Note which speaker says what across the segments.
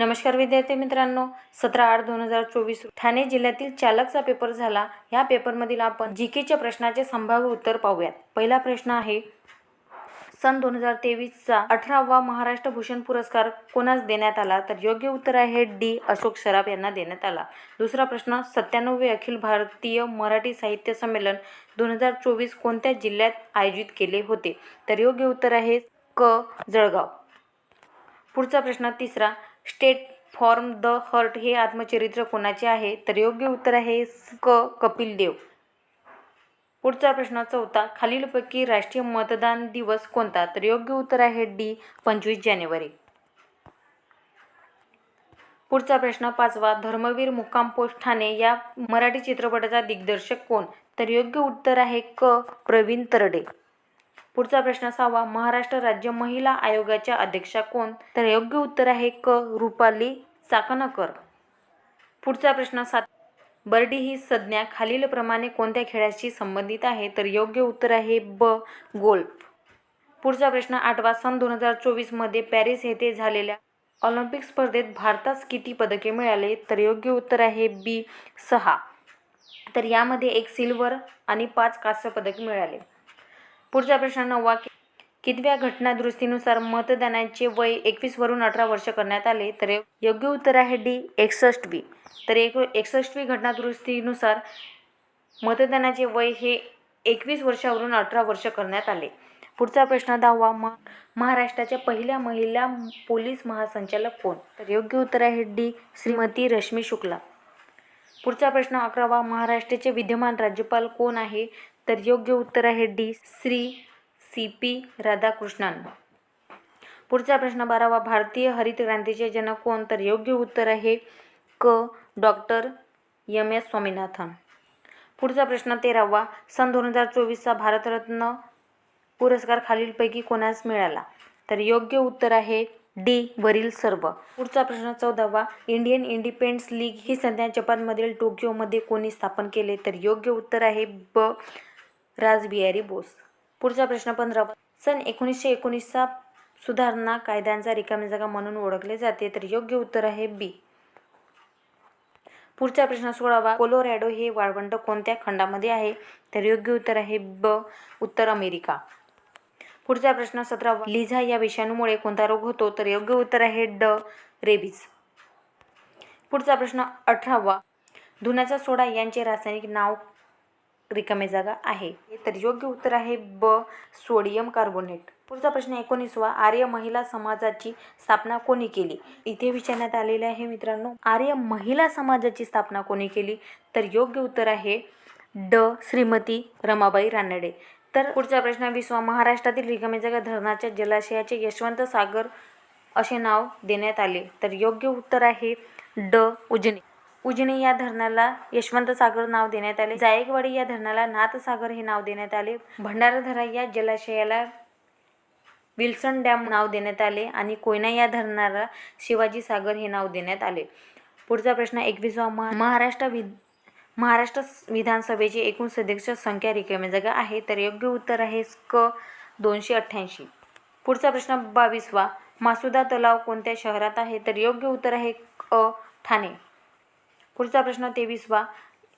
Speaker 1: नमस्कार विद्यार्थी मित्रांनो सतरा आठ दोन हजार चोवीस ठाणे जिल्ह्यातील चालकचा पेपर झाला. या पेपरमधील आपण जी केच्या प्रश्नाचे संभाव्य उत्तर पाहूयात. पहिला प्रश्न आहे सन दोन हजार तेवीसचा अठरावा महाराष्ट्र भूषण पुरस्कार कोणास देण्यात आला? तर योग्य उत्तर आहे डी अशोक सराफ यांना देण्यात आला. दुसरा प्रश्न सत्त्याण्णवे अखिल भारतीय मराठी साहित्य संमेलन दोन हजार चोवीस कोणत्या जिल्ह्यात आयोजित केले होते? तर योग्य उत्तर आहे क जळगाव. पुढचा प्रश्न तिसरा स्टेट फॉर्म द हर्ट हे आत्मचरित्र कोणाचे आहे? तर योग्य उत्तर आहे क. कपिल देव. पुढचा प्रश्न चौथा खालीलपैकी राष्ट्रीय मतदान दिवस कोणता? तर योग्य उत्तर आहे डी पंचवीस जानेवारी. पुढचा प्रश्न पाचवा धर्मवीर मुक्काम पोस्ट ठाणे या मराठी चित्रपटाचा दिग्दर्शक कोण? तर योग्य उत्तर आहे क. प्रवीण तरडे. पुढचा प्रश्न असावा. महाराष्ट्र राज्य महिला आयोगाच्या अध्यक्षा कोण? तर योग्य उत्तर आहे क. रुपाली चाकणकर. पुढचा प्रश्न सात. बर्डी ही संज्ञा खालीलप्रमाणे कोणत्या खेळाशी संबंधित आहे? तर योग्य उत्तर आहे ब. गोल्फ. पुढचा प्रश्न आठवा. सन दोन हजार चोवीसमध्ये पॅरिस येथे झालेल्या ऑलिम्पिक स्पर्धेत भारतास किती पदके मिळाले? तर योग्य उत्तर आहे बी सहा. तर यामध्ये एक सिल्वर आणि पाच कांस्य पदक मिळाले. पुढचा प्रश्न नववा कि- कितव्या घटनादुरुस्तीनुसार मतदानाचे वय एकवीसवरून अठरा वर्ष करण्यात आले तर योग्य उत्तर आहे डी एकसष्टवी. तर एक एकसष्टवी घटनादुरुस्तीनुसार मतदानाचे वय हे एकवीस वर्षावरून अठरा वर्ष करण्यात आले. पुढचा प्रश्न दहावा म महाराष्ट्राच्या पहिल्या महिला पोलीस महासंचालक कोण? तर योग्य उत्तर आहे डी श्रीमती रश्मी शुक्ला. पुढचा प्रश्न अकरावा महाराष्ट्राचे विद्यमान राज्यपाल कोण आहे? तर योग्य उत्तर आहे D Shri C P Radhakrishnan. पुढचा प्रश्न बारावा भारतीय हरित क्रांतीचे जनक कोण? तर योग्य उत्तर आहे क डॉक्टर एम एस स्वामीनाथन. पुढचा प्रश्न तेरावा सन दोन हजार चोवीसचा भारतरत्न पुरस्कार खालीलपैकी कोणास मिळाला? तर योग्य उत्तर आहे डी वरील सर्व. पुढचा प्रश्न चौदावा इंडियन इंडिपेंडन्स लीग ही संध्या जपानमधील टोकियोमध्ये कोणी स्थापन केले? तर योग्य उत्तर आहे ब राजबिहारी बोस. पुढचा प्रश्न पंधरा. सन एकोणीसशे एकोणीसचा सुधारणा कायद्यांचा रिकामी जागा म्हणून ओळखले जाते तर योग्य उत्तर आहे बी. पुढचा प्रश्न सोळावा. कोलोरॅडो हे वाळवंट कोणत्या खंडामध्ये आहे? तर योग्य उत्तर आहे ब. उत्तर अमेरिका. पुढचा प्रश्न सतरावा. लिझा या विषाणूमुळे कोणता रोग होतो? तर योग्य उत्तर आहे ड. रेबीज. पुढचा प्रश्न अठरावा. धुण्याचा सोडा यांचे रासायनिक नाव रिकामी जागा आहे. तर योग्य उत्तर आहे ब सोडियम कार्बोनेट. पुढचा प्रश्न एकोणीसवा आर्य महिला समाजाची स्थापना कोणी केली? इथे विचारण्यात आलेले आहे मित्रांनो आर्य महिला समाजाची स्थापना कोणी केली? तर योग्य उत्तर आहे ड श्रीमती रमाबाई रानडे. तर पुढचा प्रश्न विसवा महाराष्ट्रातील रिकामी जागा धरणाच्या जलाशयाचे यशवंत सागर असे नाव देण्यात आले. तर योग्य उत्तर आहे ड उजनी. उजनी या धरणाला यशवंत सागर नाव देण्यात आले. जायकवाडी या धरणाला नाथसागर हे नाव देण्यात आले. भंडारधरा या जलाशयाला विल्सन डॅम नाव देण्यात आले आणि कोयना या धरणाला शिवाजी सागर हे नाव देण्यात आले. पुढचा प्रश्न एकवीसवा. महा महाराष्ट्र विध महाराष्ट्र विधानसभेची एकूण सदस्य संख्या रिकाम्या जागा आहे तर योग्य उत्तर आहे क दोनशे अठ्ठ्याऐंशी. पुढचा प्रश्न बावीसवा. मासुदा तलाव कोणत्या शहरात आहे तर योग्य उत्तर आहे अ ठाणे. पुढचा प्रश्न तेवीसवा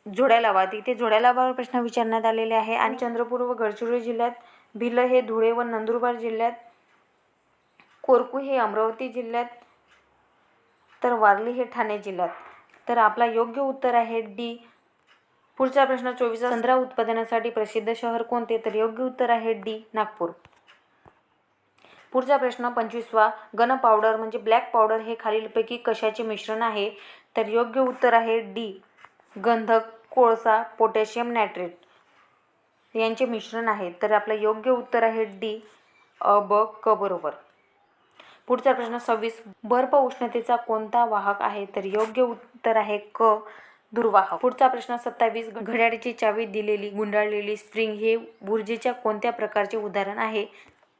Speaker 1: जोड्या लावा. तिथे जोड्या लावावर प्रश्न विचारण्यात आलेले आहे. आणि चंद्रपूर व गडचिरोली जिल्ह्यात भिल हे धुळे व नंदुरबार जिल्ह्यात कोरकू हे अमरावती जिल्ह्यात तर वारली हे ठाणे जिल्ह्यात. तर आपला योग्य उत्तर आहे डी. पुढचा प्रश्न चोवीस संत्रा उत्पादनासाठी प्रसिद्ध शहर कोणते? तर योग्य उत्तर आहे डी नागपूर. पुढचा प्रश्न पंचवीसवा. गन पावडर म्हणजे ब्लॅक पावडर हे खालीलपैकी कशाचे मिश्रण आहे? तर योग्य उत्तर आहे डी. गंधक कोळसा पोटॅशियम नायट्रेट यांचे मिश्रण आहे. तर आपलं योग्य उत्तर आहे डी. अ ब क बरोबर. पुढचा प्रश्न सव्वीस. बर्फ उष्णतेचा कोणता वाहक आहे? तर योग्य उत्तर आहे क दुर्वाहक. पुढचा प्रश्न सत्तावीस. घड्याळीची चावी दिलेली गुंडाळलेली स्प्रिंग हे ऊर्जेच्या कोणत्या प्रकारचे उदाहरण आहे?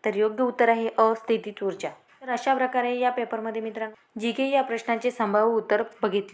Speaker 1: तर योग्य उत्तर आहे अस्थितीत ऊर्जा. तर अशा प्रकारे या पेपरमध्ये मित्रांनो जी के या प्रश्नाचे संभाव्य उत्तर बघितले.